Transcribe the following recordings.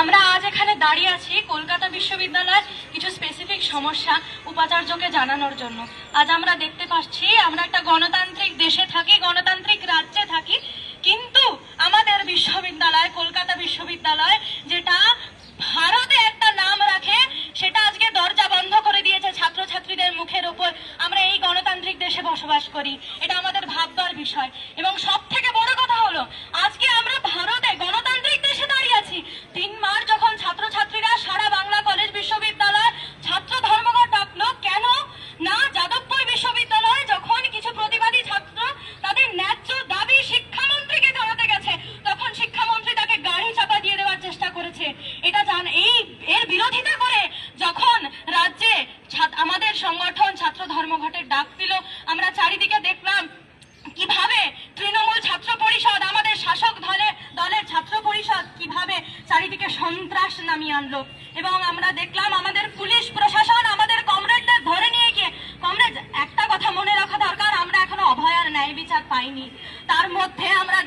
আমরা আজ এখানে দাঁড়িয়ে আছি কলকাতা বিশ্ববিদ্যালয়ের কিছু স্পেসিফিক সমস্যা উপাচার্যকে জানানোর জন্য। আজ আমরা দেখতে পাচ্ছি, আমরা একটা গণতান্ত্রিক দেশে থাকি, গণতান্ত্রিক রাজ্যে থাকি, কিন্তু আমাদের বিশ্ববিদ্যালয়, কলকাতা বিশ্ববিদ্যালয় যেটা ভারতে একটা নাম রাখে, সেটা আজকে দরজা বন্ধ করে দিয়েছে ছাত্রছাত্রীদের মুখের ওপর। আমরা এই গণতান্ত্রিক দেশে বসবাস করি। এটা আমাদের ভাববার বিষয়। এবং সব থেকে সন্ত্রাস নামিয়ে আনলো। এবং আমরা দেখলাম আমাদের পুলিশ প্রশাসন আমাদের কমরেডদের ধরে নিয়ে গিয়ে, কমরেড, একটা কথা মনে রাখা দরকার, আমরা এখনও অভয়ার ন্যায় বিচার পাইনি। তার মধ্যে আমরা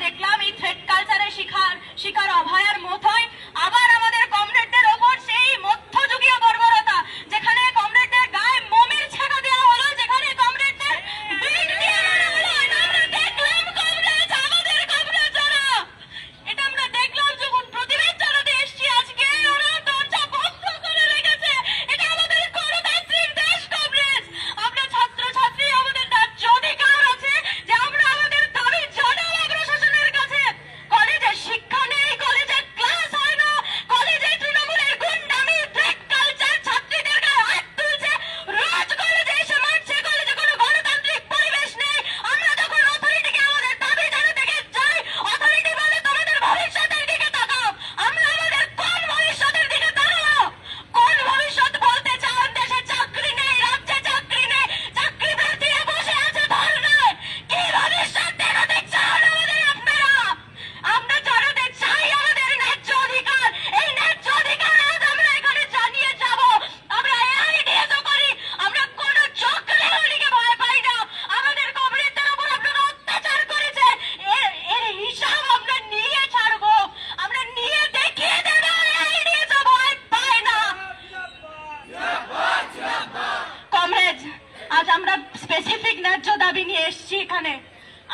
স্পেসিফিক ন্যায্য দাবি নিয়ে এসছি এখানে।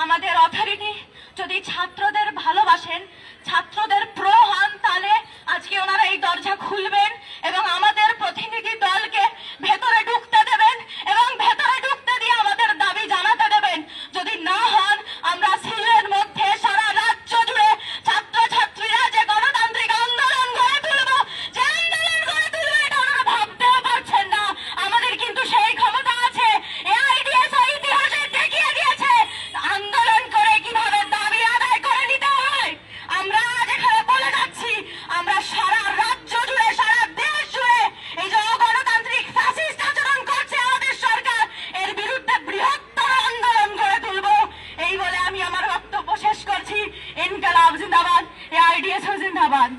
আমাদের অথরিটি যদি ছাত্রদের ভালোবাসেন ছাত্রদের 车身塌方